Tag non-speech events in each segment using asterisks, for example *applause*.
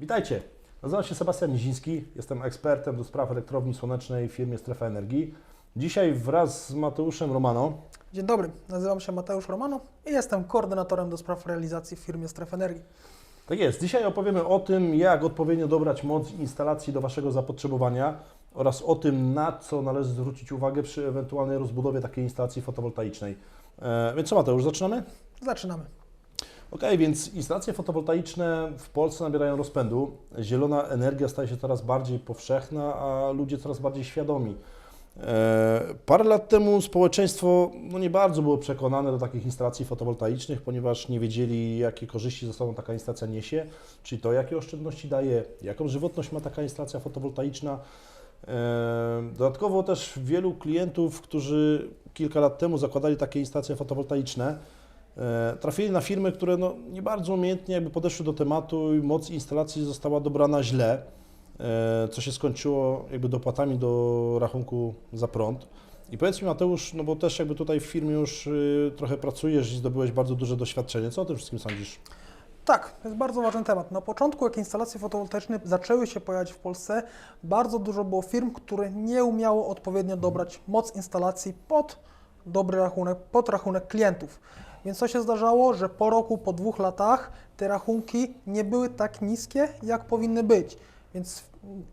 Witajcie, nazywam się Sebastian Niziński, jestem ekspertem do spraw elektrowni słonecznej w firmie Strefa Energii. Dzisiaj wraz z Mateuszem Romano Dzień dobry, nazywam się Mateusz Romano i jestem koordynatorem do spraw realizacji w firmie Stref Energii. Tak jest. Dzisiaj opowiemy o tym, jak odpowiednio dobrać moc instalacji do Waszego zapotrzebowania oraz o tym, na co należy zwrócić uwagę przy ewentualnej rozbudowie takiej instalacji fotowoltaicznej. E, więc co Mateusz, zaczynamy? Zaczynamy. Ok, więc instalacje fotowoltaiczne w Polsce nabierają rozpędu. Zielona energia staje się coraz bardziej powszechna, a ludzie coraz bardziej świadomi. E, Parę lat temu społeczeństwo no nie bardzo było przekonane do takich instalacji fotowoltaicznych, ponieważ nie wiedzieli, jakie korzyści ze sobą taka instalacja niesie, czyli to, jakie oszczędności daje, jaką żywotność ma taka instalacja fotowoltaiczna. E, Dodatkowo też wielu klientów, którzy kilka lat temu zakładali takie instalacje fotowoltaiczne, trafili na firmy, które no, nie bardzo umiejętnie jakby podeszły do tematu i moc instalacji została dobrana źle, e, co się skończyło jakby dopłatami do rachunku za prąd. I powiedz mi Mateusz, no bo też jakby tutaj w firmie już y, trochę pracujesz i zdobyłeś bardzo duże doświadczenie. Co o tym wszystkim sądzisz? Tak, to jest bardzo ważny temat. Na początku, jak instalacje fotowoltaiczne zaczęły się pojawiać w Polsce, bardzo dużo było firm, które nie umiało odpowiednio dobrać moc instalacji pod dobry rachunek, pod rachunek klientów. Więc co się zdarzało, że po roku, po dwóch latach te rachunki nie były tak niskie, jak powinny być. Więc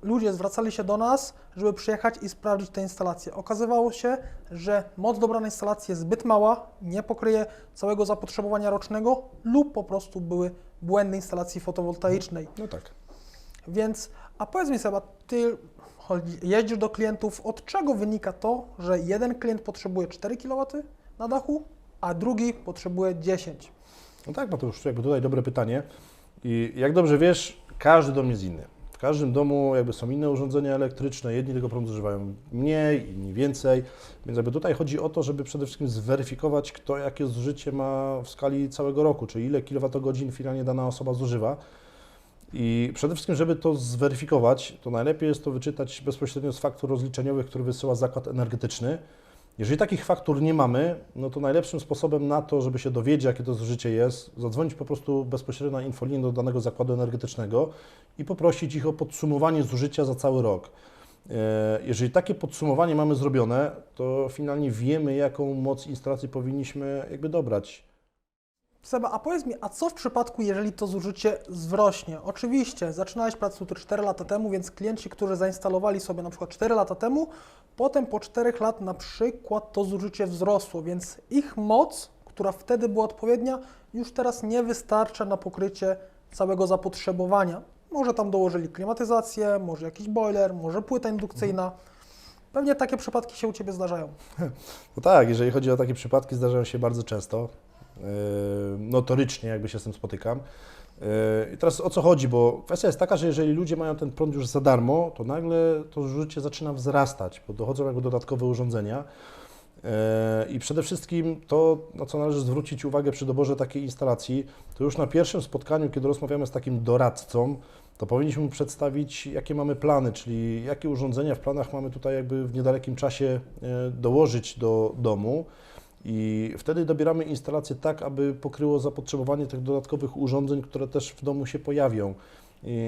ludzie zwracali się do nas, żeby przyjechać i sprawdzić te instalacje. Okazywało się, że moc dobranej instalacji jest zbyt mała, nie pokryje całego zapotrzebowania rocznego lub po prostu były błędy instalacji fotowoltaicznej. No tak. Więc, a powiedz mi Seba, ty jeździsz do klientów, od czego wynika to, że jeden klient potrzebuje 4 kW na dachu, a drugi potrzebuje 10? No tak, Mateusz, jakby tutaj dobre pytanie. I jak dobrze wiesz, każdy dom jest inny. W każdym domu jakby są inne urządzenia elektryczne, jedni tego prądu zużywają mniej, inni więcej, więc jakby tutaj chodzi o to, żeby przede wszystkim zweryfikować, kto jakie zużycie ma w skali całego roku, czyli ile kilowatogodzin finalnie dana osoba zużywa. I przede wszystkim, żeby to zweryfikować, to najlepiej jest to wyczytać bezpośrednio z faktur rozliczeniowych, które wysyła zakład energetyczny. Jeżeli takich faktur nie mamy, no to najlepszym sposobem na to, żeby się dowiedzieć, jakie to zużycie jest, zadzwonić po prostu bezpośrednio na infolinię do danego zakładu energetycznego i poprosić ich o podsumowanie zużycia za cały rok. E, Jeżeli takie podsumowanie mamy zrobione, to finalnie wiemy, jaką moc instalacji powinniśmy jakby dobrać. Seba, a powiedz mi, a co w przypadku, jeżeli to zużycie wzrośnie? Oczywiście, zaczynałeś pracę tu 4 lata temu, więc klienci, którzy zainstalowali sobie na przykład 4 lata temu, potem po 4 lat na przykład to zużycie wzrosło, więc ich moc, która wtedy była odpowiednia, już teraz nie wystarcza na pokrycie całego zapotrzebowania. Może tam dołożyli klimatyzację, może jakiś boiler, może płyta indukcyjna. Pewnie takie przypadki się u Ciebie zdarzają. *laughs* No tak, jeżeli chodzi o takie przypadki, zdarzają się bardzo często. Yy, Notorycznie jakby się z tym spotykam. Yy, I teraz o co chodzi, bo kwestia jest taka, że jeżeli ludzie mają ten prąd już za darmo, to nagle to zużycie zaczyna wzrastać, bo dochodzą jakby dodatkowe urządzenia. Yy, I przede wszystkim to, na co należy zwrócić uwagę przy doborze takiej instalacji, to już na pierwszym spotkaniu, kiedy rozmawiamy z takim doradcą, to powinniśmy mu przedstawić, jakie mamy plany, czyli jakie urządzenia w planach mamy tutaj jakby w niedalekim czasie dołożyć do domu. I wtedy dobieramy instalację tak, aby pokryło zapotrzebowanie tych dodatkowych urządzeń, które też w domu się pojawią.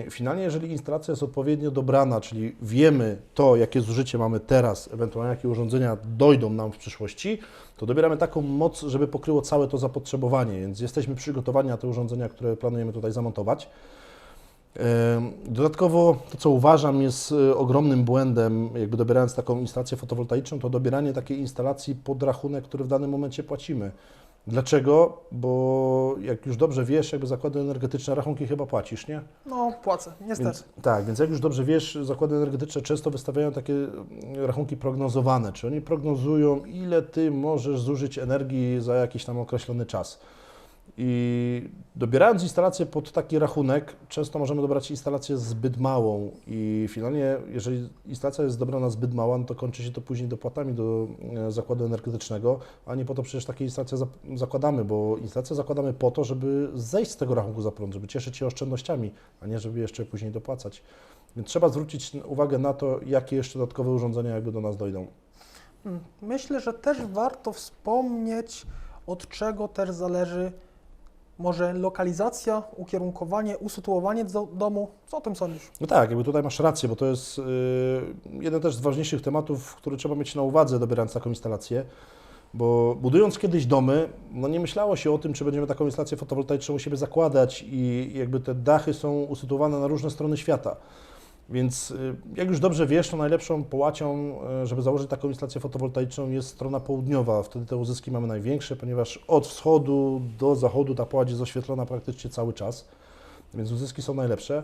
Finalnie, jeżeli instalacja jest odpowiednio dobrana, czyli wiemy to, jakie zużycie mamy teraz, ewentualnie jakie urządzenia dojdą nam w przyszłości, to dobieramy taką moc, żeby pokryło całe to zapotrzebowanie, więc jesteśmy przygotowani na te urządzenia, które planujemy tutaj zamontować. Dodatkowo to, co uważam jest e, ogromnym błędem, jakby dobierając taką instalację fotowoltaiczną, to dobieranie takiej instalacji pod rachunek, który w danym momencie płacimy. Dlaczego? Bo jak już dobrze wiesz, jakby zakłady energetyczne, rachunki chyba płacisz, nie? No, płacę, niestety. Więc, tak, więc jak już dobrze wiesz, zakłady energetyczne często wystawiają takie mm, rachunki prognozowane, czy oni prognozują, ile ty możesz zużyć energii za jakiś tam określony czas. I dobierając instalację pod taki rachunek, często możemy dobrać instalację zbyt małą i finalnie, jeżeli instalacja jest dobrana zbyt mała, no to kończy się to później dopłatami do e, zakładu energetycznego, a nie po to przecież takie instalacje zakładamy, bo instalacje zakładamy po to, żeby zejść z tego rachunku za prąd, żeby cieszyć się oszczędnościami, a nie żeby jeszcze później dopłacać. Więc trzeba zwrócić uwagę na to, jakie jeszcze dodatkowe urządzenia jakby do nas dojdą. Hmm, Myślę, że też warto wspomnieć, od czego też zależy Może lokalizacja, ukierunkowanie, usytuowanie do, domu. Co o tym sądzisz? No tak, jakby tutaj masz rację, bo to jest yy, jeden też z ważniejszych tematów, który trzeba mieć na uwadze, dobierając taką instalację. Bo budując kiedyś domy, no nie myślało się o tym, czy będziemy taką instalację fotowoltaiczną u siebie zakładać i jakby te dachy są usytuowane na różne strony świata. Więc y, jak już dobrze wiesz, to najlepszą połacią, y, żeby założyć taką instalację fotowoltaiczną jest strona południowa. Wtedy te uzyski mamy największe, ponieważ od wschodu do zachodu ta połać jest oświetlona praktycznie cały czas, więc uzyski są najlepsze.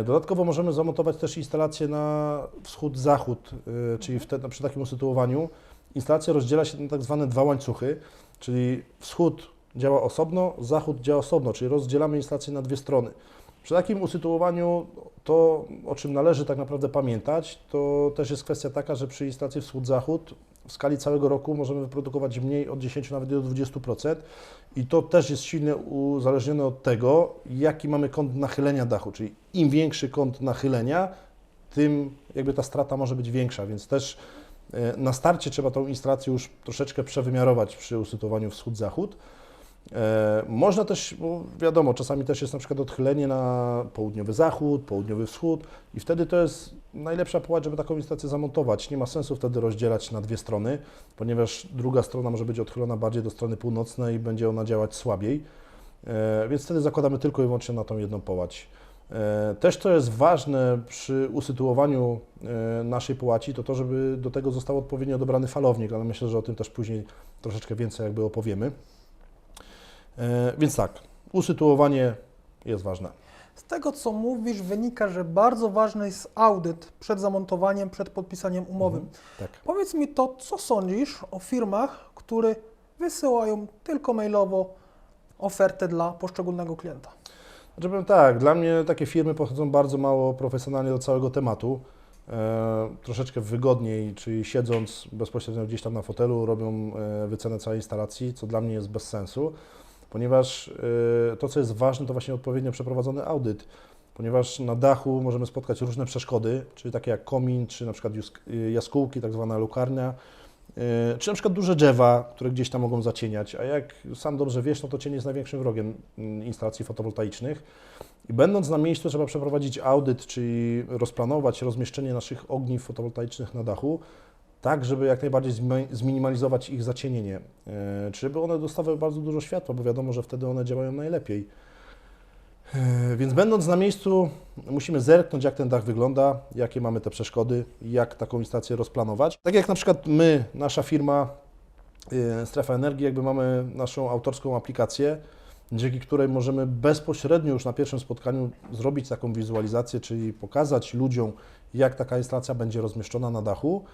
Y, Dodatkowo możemy zamontować też instalację na wschód-zachód, czyli wtedy, przy takim usytuowaniu instalacja rozdziela się na tak zwane dwa łańcuchy, czyli wschód działa osobno, zachód działa osobno, czyli rozdzielamy instalację na dwie strony. Przy takim usytuowaniu to, o czym należy tak naprawdę pamiętać, to też jest kwestia taka, że przy instalacji wschód-zachód w skali całego roku możemy wyprodukować mniej od 10 nawet do 20% i to też jest silnie uzależnione od tego, jaki mamy kąt nachylenia dachu, czyli im większy kąt nachylenia, tym jakby ta strata może być większa, więc też e, na starcie trzeba tą instalację już troszeczkę przewymiarować przy usytuowaniu wschód-zachód. E, Można też, bo wiadomo, czasami też jest na przykład odchylenie na południowy zachód, południowy wschód i wtedy to jest najlepsza połać, żeby taką instalację zamontować. Nie ma sensu wtedy rozdzielać na dwie strony, ponieważ druga strona może być odchylona bardziej do strony północnej i będzie ona działać słabiej. E, Więc wtedy zakładamy tylko i wyłącznie na tą jedną połać. E, Też co jest ważne przy usytuowaniu naszej połaci, to to, żeby do tego został odpowiednio dobrany falownik, ale myślę, że o tym też później troszeczkę więcej jakby opowiemy. E, Więc tak, usytuowanie jest ważne. Z tego, co mówisz, wynika, że bardzo ważny jest audyt przed zamontowaniem, przed podpisaniem umowy. Tak. Powiedz mi to, co sądzisz o firmach, które wysyłają tylko mailowo ofertę dla poszczególnego klienta. Znaczy powiem tak, dla mnie takie firmy podchodzą bardzo mało profesjonalnie do całego tematu. E, troszeczkę wygodniej, czyli siedząc bezpośrednio gdzieś tam na fotelu, robią e, wycenę całej instalacji, co dla mnie jest bez sensu, ponieważ e, to, co jest ważne, to właśnie odpowiednio przeprowadzony audyt, ponieważ na dachu możemy spotkać różne przeszkody, czyli takie jak komin, czy na przykład y, jaskółki, tak zwana lukarnia, e, czy na przykład duże drzewa, które gdzieś tam mogą zacieniać, a jak sam dobrze wiesz, no to cień jest największym wrogiem mm, instalacji fotowoltaicznych. I będąc na miejscu trzeba przeprowadzić audyt, czyli rozplanować rozmieszczenie naszych ogniw fotowoltaicznych na dachu, tak żeby jak najbardziej zmi- zminimalizować ich zacienienie, e, czy żeby one dostawały bardzo dużo światła, bo wiadomo, że wtedy one działają najlepiej. E, Więc będąc na miejscu musimy zerknąć, jak ten dach wygląda, jakie mamy te przeszkody, jak taką instalację rozplanować. Tak jak na przykład my, nasza firma e, Strefa Energii, jakby mamy naszą autorską aplikację, dzięki której możemy bezpośrednio już na pierwszym spotkaniu zrobić taką wizualizację, czyli pokazać ludziom, jak taka instalacja będzie rozmieszczona na dachu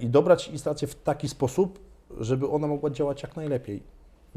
i dobrać instalację w taki sposób, żeby ona mogła działać jak najlepiej.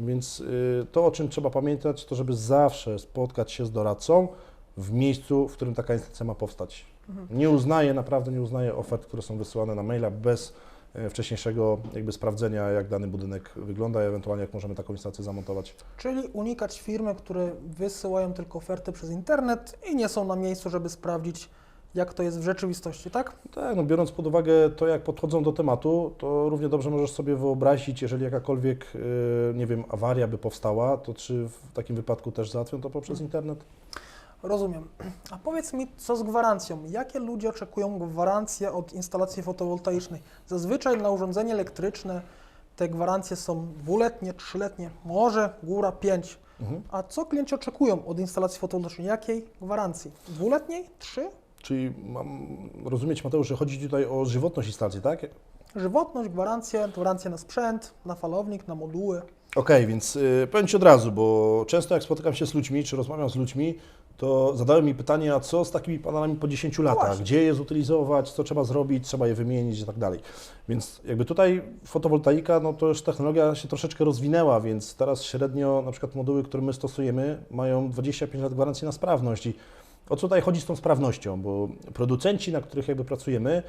Więc y, to, o czym trzeba pamiętać, to żeby zawsze spotkać się z doradcą w miejscu, w którym taka instalacja ma powstać. Nie uznaję, naprawdę nie uznaję ofert, które są wysyłane na maila bez e, wcześniejszego jakby sprawdzenia, jak dany budynek wygląda i ewentualnie jak możemy taką instalację zamontować. Czyli unikać firmy, które wysyłają tylko oferty przez internet i nie są na miejscu, żeby sprawdzić, jak to jest w rzeczywistości, tak? Tak, no biorąc pod uwagę to, jak podchodzą do tematu, to równie dobrze możesz sobie wyobrazić, jeżeli jakakolwiek, y, nie wiem, awaria by powstała, to czy w takim wypadku też załatwią to poprzez internet? Rozumiem. A powiedz mi, co z gwarancją? Jakie ludzie oczekują gwarancje od instalacji fotowoltaicznej? Zazwyczaj na urządzenie elektryczne te gwarancje są dwuletnie, trzyletnie, może góra pięć. Mhm. A co klienci oczekują od instalacji fotowoltaicznej? Jakiej gwarancji? Dwuletniej? Trzy? Czyli mam rozumieć, Mateusz, że chodzi tutaj o żywotność instalacji, tak? Żywotność, gwarancje, gwarancje na sprzęt, na falownik, na moduły. Okej, więc y, powiem Ci od razu, bo często jak spotykam się z ludźmi, czy rozmawiam z ludźmi, to zadają mi pytanie, a co z takimi panelami po 10 latach? właśnie. Gdzie je zutylizować, co trzeba zrobić, trzeba je wymienić i tak dalej. Więc jakby tutaj fotowoltaika, no to już technologia się troszeczkę rozwinęła, więc teraz średnio na przykład moduły, które my stosujemy, mają 25 lat gwarancji na sprawność. I o co tutaj chodzi z tą sprawnością? Bo producenci, na których jakby pracujemy,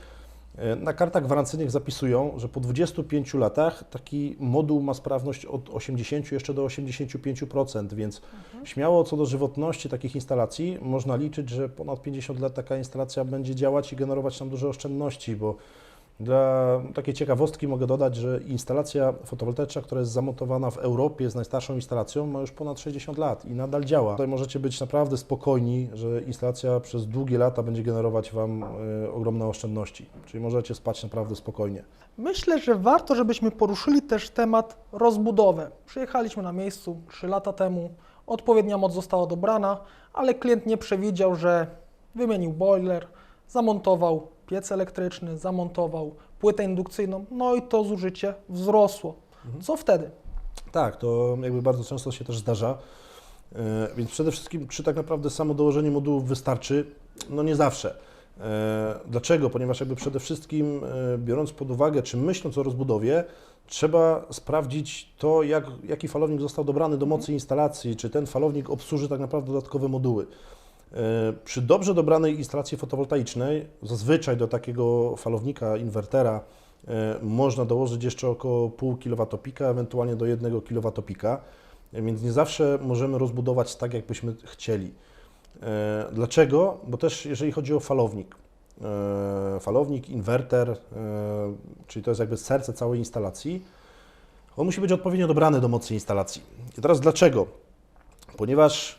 e, na kartach gwarancyjnych zapisują, że po 25 latach taki moduł ma sprawność od 80 jeszcze do 85%, więc śmiało co do żywotności takich instalacji można liczyć, że ponad 50 lat taka instalacja będzie działać i generować nam duże oszczędności, bo Dla takiej ciekawostki mogę dodać, że instalacja fotowoltaiczna, która jest zamontowana w Europie, jest najstarszą instalacją, ma już ponad 60 lat i nadal działa. Tutaj możecie być naprawdę spokojni, że instalacja przez długie lata będzie generować Wam e, ogromne oszczędności. Czyli możecie spać naprawdę spokojnie. Myślę, że warto, żebyśmy poruszyli też temat rozbudowy. Przyjechaliśmy na miejscu 3 lata temu, odpowiednia moc została dobrana, ale klient nie przewidział, że wymienił boiler, zamontował piec elektryczny, zamontował płytę indukcyjną, no i to zużycie wzrosło. Co wtedy? Tak, to jakby bardzo często się też zdarza. E, Więc przede wszystkim, czy tak naprawdę samo dołożenie modułów wystarczy? No nie zawsze. E, Dlaczego? Ponieważ jakby przede wszystkim e, biorąc pod uwagę, czy myśląc o rozbudowie, trzeba sprawdzić to, jak, jaki falownik został dobrany do mocy instalacji, czy ten falownik obsłuży tak naprawdę dodatkowe moduły. E, Przy dobrze dobranej instalacji fotowoltaicznej, zazwyczaj do takiego falownika, inwertera, e, można dołożyć jeszcze około pół kilowatopika, ewentualnie do 1 kilowatopika, e, więc nie zawsze możemy rozbudować tak, jakbyśmy chcieli. Dlaczego? Bo też jeżeli chodzi o falownik, falownik, inwerter, czyli to jest jakby serce całej instalacji, on musi być odpowiednio dobrany do mocy instalacji. I teraz dlaczego? Ponieważ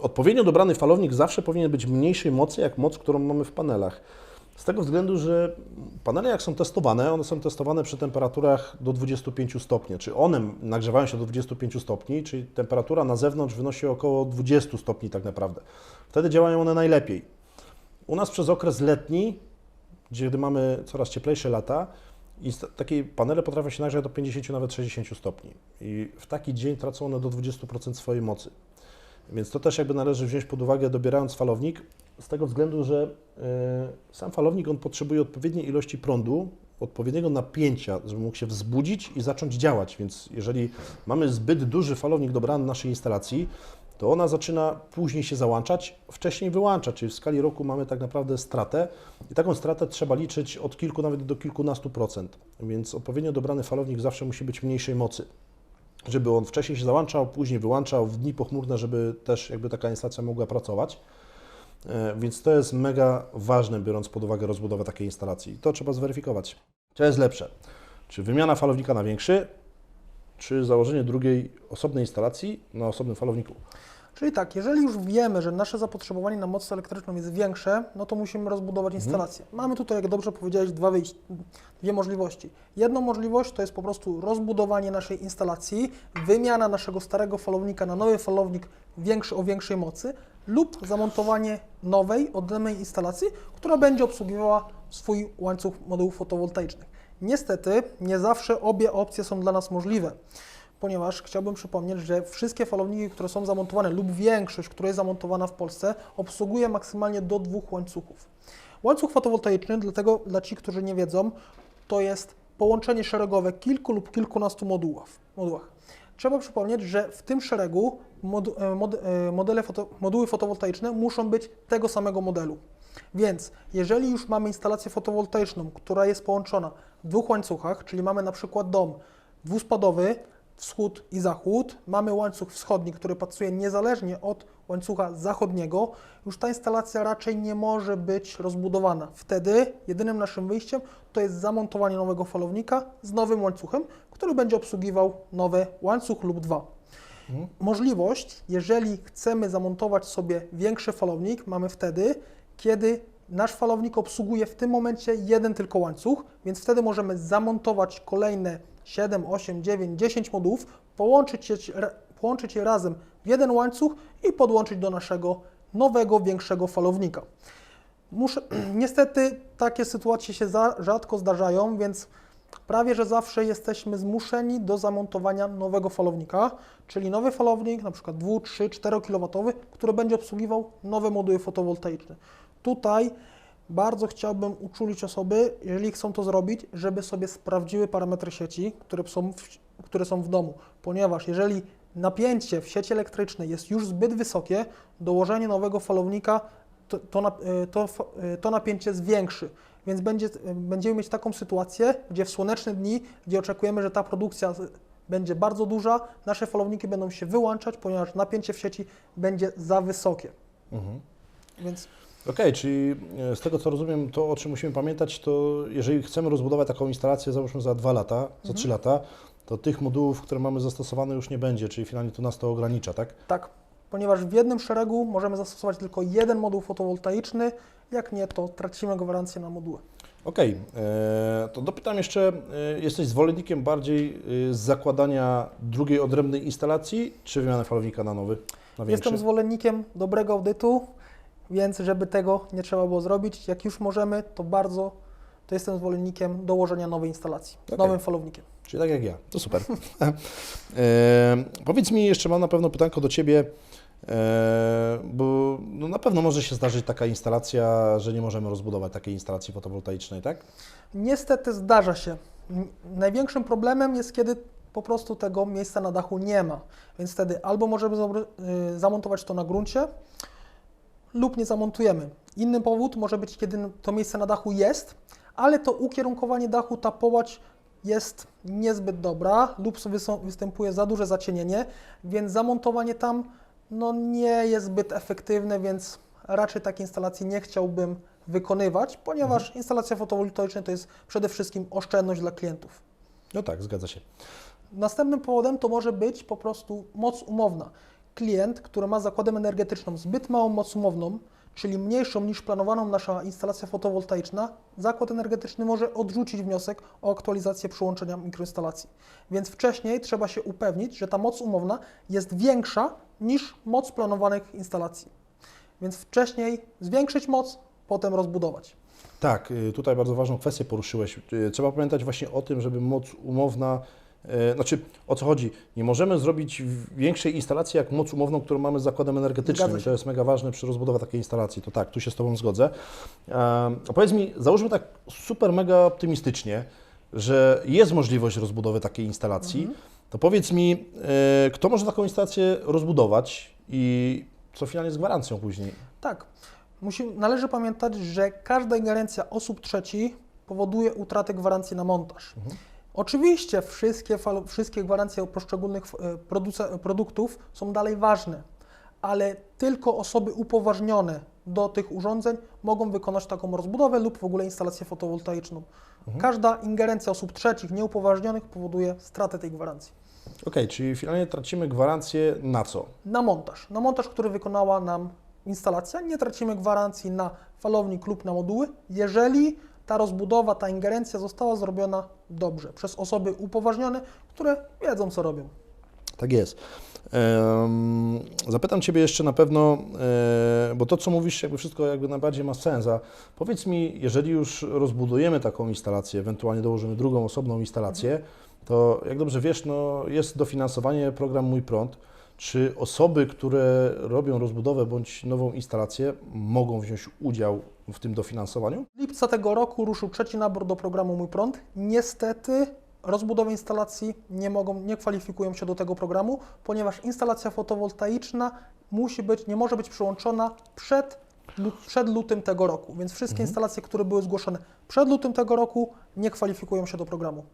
odpowiednio dobrany falownik zawsze powinien być mniejszej mocy, jak moc, którą mamy w panelach. Z tego względu, że panele jak są testowane, one są testowane przy temperaturach do 25 stopni, czy one nagrzewają się do 25 stopni, czyli temperatura na zewnątrz wynosi około 20 stopni tak naprawdę. Wtedy działają one najlepiej. U nas przez okres letni, gdzie gdy mamy coraz cieplejsze lata, insta- takie panele potrafią się nagrzać do 50, nawet 60 stopni. I w taki dzień tracą one do 20% swojej mocy. Więc to też jakby należy wziąć pod uwagę, dobierając falownik, z tego względu, że e, sam falownik on potrzebuje odpowiedniej ilości prądu, odpowiedniego napięcia, żeby mógł się wzbudzić i zacząć działać. Więc jeżeli mamy zbyt duży falownik dobrany naszej instalacji, to ona zaczyna później się załączać, wcześniej wyłącza, czyli w skali roku mamy tak naprawdę stratę i taką stratę trzeba liczyć od kilku nawet do kilkunastu procent. Więc odpowiednio dobrany falownik zawsze musi być mniejszej mocy żeby on wcześniej się załączał, później wyłączał w dni pochmurne, żeby też jakby taka instalacja mogła pracować. E, Więc to jest mega ważne, biorąc pod uwagę rozbudowę takiej instalacji. To trzeba zweryfikować. Co jest lepsze? Czy wymiana falownika na większy, czy założenie drugiej osobnej instalacji na osobnym falowniku? Czyli tak, jeżeli już wiemy, że nasze zapotrzebowanie na moc elektryczną jest większe, no to musimy rozbudować instalację. Mamy tutaj, jak dobrze powiedziałeś, dwa dwie możliwości. Jedną możliwość to jest po prostu rozbudowanie naszej instalacji, wymiana naszego starego falownika na nowy falownik większy o większej mocy lub zamontowanie nowej, odrębnej instalacji, która będzie obsługiwała swój łańcuch modułów fotowoltaicznych. Niestety, nie zawsze obie opcje są dla nas możliwe ponieważ chciałbym przypomnieć, że wszystkie falowniki, które są zamontowane lub większość, która jest zamontowana w Polsce, obsługuje maksymalnie do dwóch łańcuchów. Łańcuch fotowoltaiczny, dlatego dla ci, którzy nie wiedzą, to jest połączenie szeregowe kilku lub kilkunastu modułów. modułach. Trzeba przypomnieć, że w tym szeregu e, mod, e, modele foto, moduły fotowoltaiczne muszą być tego samego modelu. Więc jeżeli już mamy instalację fotowoltaiczną, która jest połączona w dwóch łańcuchach, czyli mamy na przykład dom dwuspadowy, wschód i zachód, mamy łańcuch wschodni, który pracuje niezależnie od łańcucha zachodniego, już ta instalacja raczej nie może być rozbudowana. Wtedy jedynym naszym wyjściem to jest zamontowanie nowego falownika z nowym łańcuchem, który będzie obsługiwał nowy łańcuch lub dwa. Możliwość, jeżeli chcemy zamontować sobie większy falownik, mamy wtedy, kiedy nasz falownik obsługuje w tym momencie jeden tylko łańcuch, więc wtedy możemy zamontować kolejne 7, 8, 9, 10 modułów, połączyć je, połączyć je razem w jeden łańcuch i podłączyć do naszego nowego, większego falownika. Muszę, *clears throat* niestety takie sytuacje się za, rzadko zdarzają, więc prawie że zawsze jesteśmy zmuszeni do zamontowania nowego falownika, czyli nowy falownik, na przykład 2, 3, 4 kW, który będzie obsługiwał nowe moduły fotowoltaiczne. Tutaj bardzo chciałbym uczulić osoby, jeżeli chcą to zrobić, żeby sobie sprawdziły parametry sieci, które są w, które są w domu, ponieważ jeżeli napięcie w sieci elektrycznej jest już zbyt wysokie, dołożenie nowego falownika to, to, y, to, y, to napięcie zwiększy. Więc będzie, y, będziemy mieć taką sytuację, gdzie w słoneczne dni, gdzie oczekujemy, że ta produkcja będzie bardzo duża, nasze falowniki będą się wyłączać, ponieważ napięcie w sieci będzie za wysokie. Więc Okej, czyli e, z tego co rozumiem, to o czym musimy pamiętać, to jeżeli chcemy rozbudować taką instalację, załóżmy za dwa lata, za trzy lata, to tych modułów, które mamy zastosowane już nie będzie, czyli finalnie to nas to ogranicza, tak? Tak, ponieważ w jednym szeregu możemy zastosować tylko jeden moduł fotowoltaiczny, jak nie, to tracimy gwarancję na moduły. Okej, e, to dopytam jeszcze, e, jesteś zwolennikiem bardziej zakładania drugiej odrębnej instalacji, czy wymiany falownika na nowy, na? Jestem zwolennikiem dobrego audytu, więc żeby tego nie trzeba było zrobić, jak już możemy, to bardzo, to jestem zwolennikiem dołożenia nowej instalacji, z Okej. nowym falownikiem. Czyli tak jak ja, to super. *laughs* e, powiedz mi, jeszcze mam na pewno pytanko do Ciebie, e, bo no na pewno może się zdarzyć taka instalacja, że nie możemy rozbudować takiej instalacji fotowoltaicznej, tak? Niestety zdarza się. Największym problemem jest, kiedy po prostu tego miejsca na dachu nie ma. Więc wtedy albo możemy y, zamontować to na gruncie, lub nie zamontujemy. Inny powód może być, kiedy to miejsce na dachu jest, ale to ukierunkowanie dachu, ta połać jest niezbyt dobra lub występuje za duże zacienienie, więc zamontowanie tam no, nie jest zbyt efektywne, więc raczej takiej instalacji nie chciałbym wykonywać, ponieważ instalacja fotowoltaiczna to jest przede wszystkim oszczędność dla klientów. No tak, zgadza się. Następnym powodem to może być po prostu moc umowna. Klient, który ma zakładem energetyczną zbyt małą moc umowną, czyli mniejszą niż planowaną nasza instalacja fotowoltaiczna, zakład energetyczny może odrzucić wniosek o aktualizację przyłączenia mikroinstalacji. Więc wcześniej trzeba się upewnić, że ta moc umowna jest większa niż moc planowanych instalacji. Więc wcześniej zwiększyć moc, potem rozbudować. Tak, y, tutaj bardzo ważną kwestię poruszyłeś. Y, Trzeba pamiętać właśnie o tym, żeby moc umowna, znaczy o co chodzi, nie możemy zrobić większej instalacji jak moc umowną, którą mamy z zakładem energetycznym i to jest mega ważne przy rozbudowie takiej instalacji, to tak, tu się z Tobą zgodzę. E, A powiedz mi, załóżmy tak super mega optymistycznie, że jest możliwość rozbudowy takiej instalacji, Mhm. to powiedz mi, e, kto może taką instalację rozbudować i co finalnie z gwarancją później? Tak. Musi, należy pamiętać, że każda ingerencja osób trzecich powoduje utratę gwarancji na montaż. Oczywiście wszystkie, wszystkie gwarancje poszczególnych e, produktów są dalej ważne, ale tylko osoby upoważnione do tych urządzeń mogą wykonać taką rozbudowę lub w ogóle instalację fotowoltaiczną. Każda ingerencja osób trzecich nieupoważnionych powoduje stratę tej gwarancji. Okej, czyli finalnie tracimy gwarancję na co? Na montaż. Na montaż, który wykonała nam instalacja, nie tracimy gwarancji na falownik lub na moduły, jeżeli ta rozbudowa, ta ingerencja została zrobiona dobrze przez osoby upoważnione, które wiedzą, co robią. Tak jest. Zapytam Ciebie jeszcze na pewno, e, bo to, co mówisz, jakby wszystko jakby najbardziej ma sens, a powiedz mi, jeżeli już rozbudujemy taką instalację, ewentualnie dołożymy drugą osobną instalację, to jak dobrze wiesz, no, jest dofinansowanie program Mój Prąd. Czy osoby, które robią rozbudowę bądź nową instalację, mogą wziąć udział w tym dofinansowaniu? Lipca tego roku ruszył trzeci nabór do programu Mój Prąd. Niestety rozbudowy instalacji nie, mogą, nie kwalifikują się do tego programu, ponieważ instalacja fotowoltaiczna musi być, nie może być przyłączona przed, przed lutym tego roku. Więc wszystkie instalacje, które były zgłoszone przed lutym tego roku, nie kwalifikują się do programu.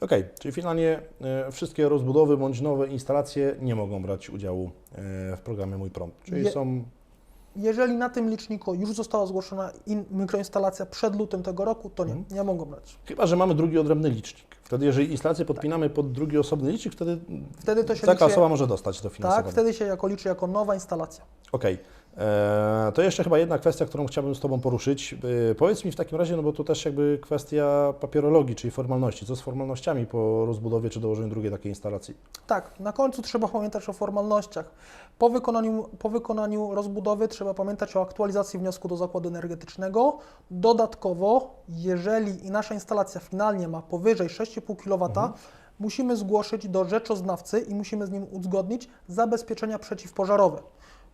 Okej, czyli finalnie e, wszystkie rozbudowy bądź nowe instalacje nie mogą brać udziału e, w programie Mój Prąd. Czyli Je- są Jeżeli na tym liczniku już została zgłoszona in, mikroinstalacja przed lutym tego roku, to nie, Mhm. nie mogą brać. Chyba, że mamy drugi odrębny licznik. Wtedy, jeżeli instalację podpinamy pod drugi osobny licznik, wtedy, Wtedy to się taka liczy, osoba może dostać dofinansowanie. tak, wtedy się jako liczy jako nowa instalacja. Okej. Eee, To jeszcze chyba jedna kwestia, którą chciałbym z Tobą poruszyć. Eee, Powiedz mi w takim razie, no bo to też jakby kwestia papierologii, czyli formalności. Co z formalnościami po rozbudowie czy dołożeniu drugiej takiej instalacji? Tak, na końcu trzeba pamiętać o formalnościach. Po wykonaniu, po wykonaniu rozbudowy trzeba pamiętać o aktualizacji wniosku do zakładu energetycznego. Dodatkowo, jeżeli i nasza instalacja finalnie ma powyżej 6,5 kW, musimy zgłosić do rzeczoznawcy i musimy z nim uzgodnić zabezpieczenia przeciwpożarowe.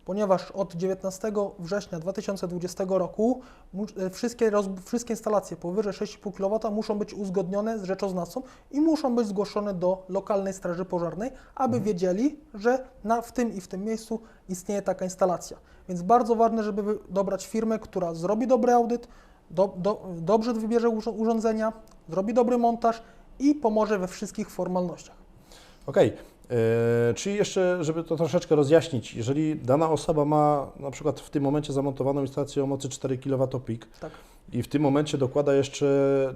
Ponieważ od 19 września 2020 roku e, wszystkie, wszystkie instalacje powyżej 6,5 kW muszą być uzgodnione z rzeczoznawcą i muszą być zgłoszone do lokalnej straży pożarnej, aby wiedzieli, że na, w tym i w tym miejscu istnieje taka instalacja. Więc bardzo ważne, żeby dobrać firmę, która zrobi dobry audyt, do, do, dobrze wybierze urządzenia, zrobi dobry montaż i pomoże we wszystkich formalnościach. Okej. E, Czyli jeszcze, żeby to troszeczkę rozjaśnić, jeżeli dana osoba ma na przykład w tym momencie zamontowaną instalację o mocy 4 kWp Tak. i w tym momencie dokłada jeszcze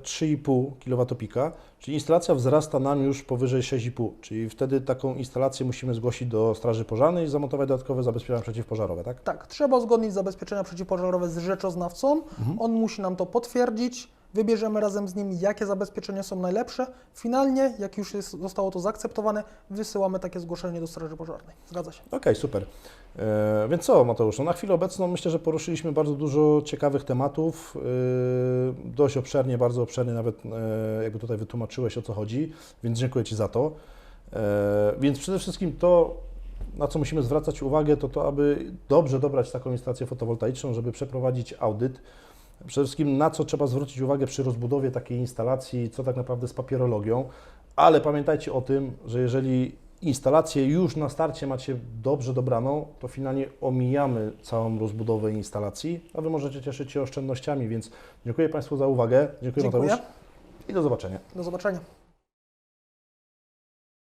3,5 kWp, czyli instalacja wzrasta nam już powyżej 6,5, czyli wtedy taką instalację musimy zgłosić do Straży Pożarnej i zamontować dodatkowe zabezpieczenia przeciwpożarowe, tak? Tak, trzeba uzgodnić zabezpieczenia przeciwpożarowe z rzeczoznawcą. On musi nam to potwierdzić. Wybierzemy razem z nim, jakie zabezpieczenia są najlepsze. Finalnie, jak już jest, zostało to zaakceptowane, wysyłamy takie zgłoszenie do Straży Pożarnej. Zgadza się. Okej, super. E, więc co, Mateusz? No na chwilę obecną myślę, że poruszyliśmy bardzo dużo ciekawych tematów. E, dość obszernie, bardzo obszernie, nawet e, jakby tutaj wytłumaczyłeś o co chodzi, więc dziękuję Ci za to. E, więc przede wszystkim to, na co musimy zwracać uwagę, to to, aby dobrze dobrać taką instalację fotowoltaiczną, żeby przeprowadzić audyt. Przede wszystkim na co trzeba zwrócić uwagę przy rozbudowie takiej instalacji, co tak naprawdę z papierologią, ale pamiętajcie o tym, że jeżeli instalację już na starcie macie dobrze dobraną, to finalnie omijamy całą rozbudowę instalacji, a Wy możecie cieszyć się oszczędnościami, więc dziękuję Państwu za uwagę, dziękuję, Dziękuję. Mateusz i do zobaczenia. Do zobaczenia.